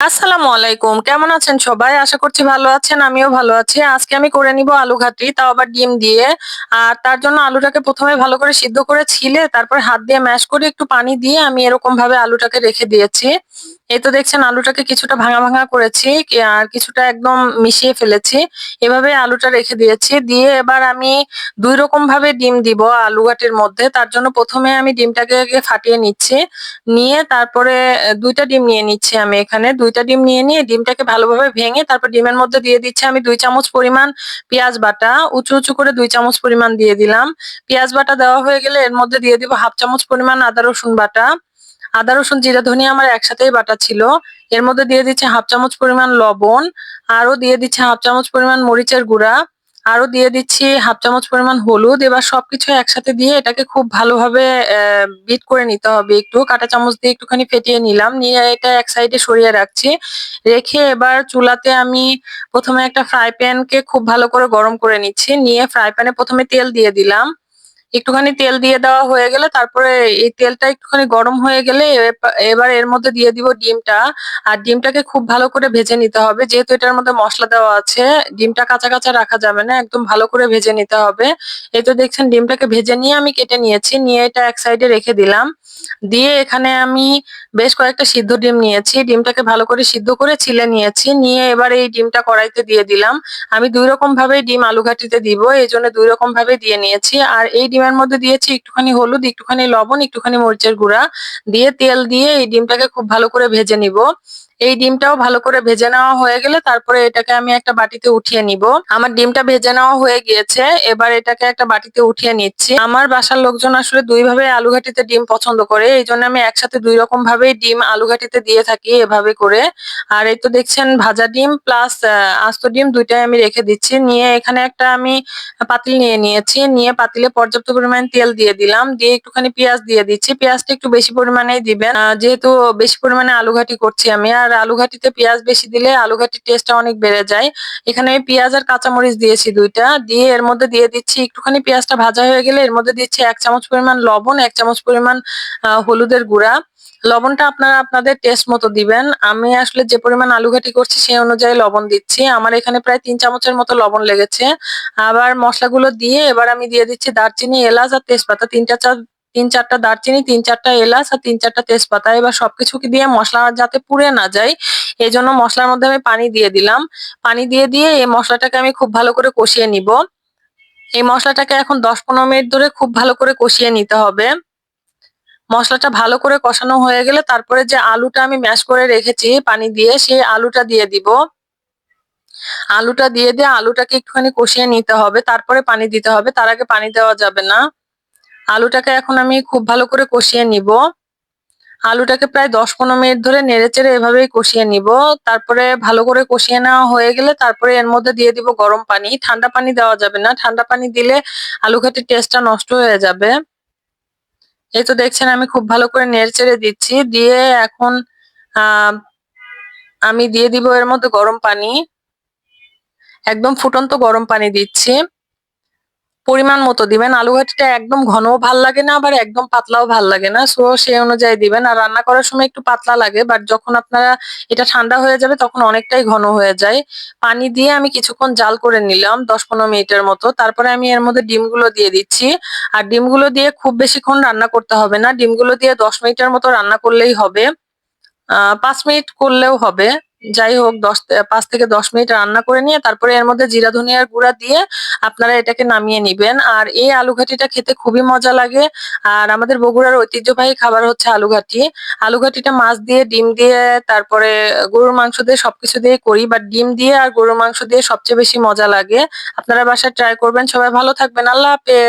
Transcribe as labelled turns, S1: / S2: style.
S1: আসসালামু আলাইকুম। কেমন আছেন সবাই? আশা করছি ভালো আছেন, আমিও ভালো আছি। আজকে আমি করে নিব আলু ঘাটি, তাও আবার ডিম দিয়ে। আর তার জন্য আলুটাকে প্রথমে ভালো করে সিদ্ধ করে ছিলে, তারপর হাত দিয়ে ম্যাশ করে একটু পানি দিয়ে আমি এরকম ভাবে আলুটাকে রেখে দিয়েছি। এই তো দেখছেন আলুটাকে কিছুটা ভাঙা ভাঙা করেছি, আর কিছুটা একদম মিশিয়ে ফেলেছি। এভাবে আলুটা রেখে দিয়েছি। দিয়ে এবার আমি দুই রকম ভাবে ডিম দিব আলু ঘাটির মধ্যে। তার জন্য প্রথমে আমি ডিমটাকে ফাটিয়ে নিচ্ছি। নিয়ে তারপরে দুইটা ডিম নিয়ে নিচ্ছি আমি এখানে। দুইটা ডিম নিয়ে নিয়ে ডিমটাকে ভালোভাবে ভেঙে তারপর ডিমের মধ্যে দিয়ে দিচ্ছি আমি দুই চামচ পরিমাণ পেঁয়াজ বাটা। উঁচু উঁচু করে দুই চামচ পরিমাণ দিয়ে দিলাম। পেঁয়াজ বাটা দেওয়া হয়ে গেলে এর মধ্যে দিয়ে দিব হাফ চামচ পরিমাণ আদা রসুন বাটা। আদা, রসুন, জিরা, ধনিয়া আমার একসাথেই বাটা ছিল। এর মধ্যে দিয়ে দিচ্ছে হাফ চামচ পরিমাণ লবণ আরও দিয়ে দিচ্ছে হাফ চামচ পরিমাণ মরিচের গুঁড়া আরও দিয়ে দিচ্ছি হাফ চামচ পরিমাণ হলুদ। এবার সবকিছু একসাথে দিয়ে এটাকে খুব ভালোভাবে বিট করে নিতে হবে। একটু কাঁটা চামচ দিয়ে একটুখানি ফেটিয়ে নিলাম। নিয়ে এটা এক সাইডে সরিয়ে রাখছি। রেখে এবার চুলাতে আমি প্রথমে একটা ফ্রাই প্যানকে খুব ভালো করে গরম করে নিচ্ছি। নিয়ে ফ্রাই প্যানে প্রথমে তেল দিয়ে দিলাম। একটুখানি তেল দিয়ে দেওয়া হয়ে গেলে তারপরে এই তেলটা একটুখানি গরম হয়ে গেলে এবার এর মধ্যে দিয়ে দিব ডিমটা। আর ডিমটাকে খুব ভালো করে ভেজে নিতে হবে। যেহেতু এটার মধ্যে মশলা দেওয়া আছে, ডিমটা কাঁচা কাঁচা রাখা যাবে না, একদম ভালো করে ভেজে নিতে হবে। এই তো দেখছেন ডিমটাকে ভেজে নিয়ে আমি কেটে নিয়েছি, নিয়ে এটা এক সাইডে রেখে দিলাম। দিয়ে এখানে আমি বেশ কয়েকটা সিদ্ধ ডিম নিয়েছি। ডিমটাকে ভালো করে সিদ্ধ করে ছিলে নিয়েছি। নিয়ে এবার এই ডিমটা কড়াইতে দিয়ে দিলাম। আমি দুই রকম ভাবে ডিম আলু ঘাটিতে দিব, এই জন্য দুই রকম ভাবে দিয়ে নিয়েছি। আর এই ডিমের মধ্যে দিয়েছি, একটুখানি হলুদ, একটুখানি লবণ, একটুখানি মরিচের গুঁড়া। দিয়ে তেল দিয়ে এই ডিমটাকে খুব ভালো করে ভেজে নিব। এই ডিমটাও ভালো করে ভেজে নেওয়া হয়ে গেলে তারপরে এটাকে আমি একটা বাটিতে উঠিয়ে নিব। আমার ডিমটা ভেজে নেওয়া হয়ে গিয়েছে, এবার এটাকে একটা বাটিতে উঠিয়ে নিচ্ছি। আমার বাসার লোকজন আসলে দুই ভাবে আলু ঘাটিতে ডিম পছন্দ করে, এই জন্য আমি একসাথে দুই রকম ভাবে ডিম আলু ঘাটিতে দিয়ে থাকি এভাবে করে। আর এই তো দেখছেন ভাজা ডিম প্লাস আস্ত ডিম দুইটাই আমি রেখে দিচ্ছি। নিয়ে এখানে একটা আমি পাতিল নিয়ে নিয়েছি। নিয়ে পাতিলে পর্যাপ্ত পরিমাণ তেল দিয়ে দিলাম। দিয়ে একটুখানি পেঁয়াজ দিয়ে দিচ্ছি। পেঁয়াজটা একটু বেশি পরিমাণেই দিবেন। যেহেতু বেশি পরিমাণে আলু ঘাটি করছি আমি, আর আলু ঘাটিতে পেঁয়াজ বেশি দিলে আলু ঘাটির টেস্টটা অনেক বেড়ে যায়। এখানে পেঁয়াজ আর কাঁচামরিচ দিয়েছি দুইটা। দিয়ে এর মধ্যে দিয়ে দিচ্ছি একটুখানি পেঁয়াজটা ভাজা হয়ে গেলে এর মধ্যে দিচ্ছি এক চামচ পরিমাণ লবণ, এক চামচ পরিমাণ হলুদের গুঁড়া। লবণটা আপনারা আপনাদের টেস্ট মতো দিবেন। আমি আসলে যে পরিমাণ আলু ঘাটি করছি সেই অনুযায়ী লবণ দিচ্ছি। আমার এখানে প্রায় তিন চামচের মতো লবণ লেগেছে। আবার মশলাগুলো দিয়ে এবার আমি দিয়ে দিচ্ছি দারচিনি, এলাচ আর তেজপাতা। তিনটা চা তিন চারটা দারচিনি, তিন চারটা এলাচ আর তিন চারটা তেজপাতা। এবার সবকিছুকে দিয়ে মশলা যাতে পুড়ে না যায় এই জন্য মশলার মধ্যে আমি পানি দিয়ে দিলাম। পানি দিয়ে দিয়ে এই মশলাটাকে আমি খুব ভালো করে কষিয়ে নিব। এই মশলাটাকে এখন দশ পনেরো মিনিট ধরে খুব ভালো করে কষিয়ে নিতে হবে। মশলাটা ভালো করে কষানো হয়ে গেলে তারপরে যে আলুটা আমি ম্যাশ করে রেখেছি পানি দিয়ে, সেই আলুটা দিয়ে দিব। আলুটা দিয়ে দিয়ে আলুটাকে একটুখানি কষিয়ে নিতে হবে। তারপরে পানি দিতে হবে। তার আগে পানি দেওয়া যাবে না। আলুটাকে এখন আমি খুব ভালো করে কষিয়ে নিব। আলুটাকে প্রায় দশ পনেরো মিনিট ধরে নেড়ে চেড়ে এভাবেই কষিয়ে নিব। তারপরে ভালো করে কষিয়ে নেওয়া হয়ে গেলে তারপরে এর মধ্যে দিয়ে দিব গরম পানি। ঠান্ডা পানি দেওয়া যাবে না। ঠান্ডা পানি দিলে আলু ঘাটির টেস্টটা নষ্ট হয়ে যাবে। এই তো দেখছেন আমি খুব ভালো করে নেড়ে চেড়ে দিচ্ছি। দিয়ে এখন আমি দিয়ে দিব এর মধ্যে গরম পানি। একদম ফুটন্ত গরম পানি দিচ্ছি। পরিমাণ মতো দিবেন। আলু ঘাটিটা একদম ঘনও ভালো লাগে না, আবার একদম পাতলাও ভালো লাগে না। সো সেই অনুযায়ী দিবেন। আর রান্না করার সময় একটু পাতলা লাগে বাট যখন আপনারা এটা ঠান্ডা হয়ে যাবে, তখন অনেকটাই ঘন হয়ে যায়। পানি দিয়ে আমি কিছুক্ষণ জাল করে নিলাম দশ পনেরো মিনিটের মতো। তারপরে আমি এর মধ্যে ডিমগুলো দিয়ে দিচ্ছি। আর ডিমগুলো দিয়ে খুব বেশিক্ষণ রান্না করতে হবে না। ডিমগুলো দিয়ে দশ মিনিটের মতো রান্না করলেই হবে। পাঁচ মিনিট করলেও হবে। যাই হোক, দশ পাঁচ থেকে দশ মিনিট রান্না করে নিয়ে তারপরে এর মধ্যে জিরা, ধনিয়ার গুঁড়া দিয়ে আপনারা এটাকে নামিয়ে নিবেন। আর এই আলু ঘাটিটা খেতে খুবই মজা লাগে। আর আমাদের বগুড়ার ঐতিহ্যবাহী খাবার হচ্ছে আলু ঘাটি। আলু ঘাটিটা মাছ দিয়ে, ডিম দিয়ে, তারপরে গরুর মাংস দিয়ে সবকিছু দিয়ে করি। বাট ডিম দিয়ে আর গরুর মাংস দিয়ে সবচেয়ে বেশি মজা লাগে। আপনারা বাসায় ট্রাই করবেন। সবাই ভালো থাকবেন। আল্লাহ হাফেজ।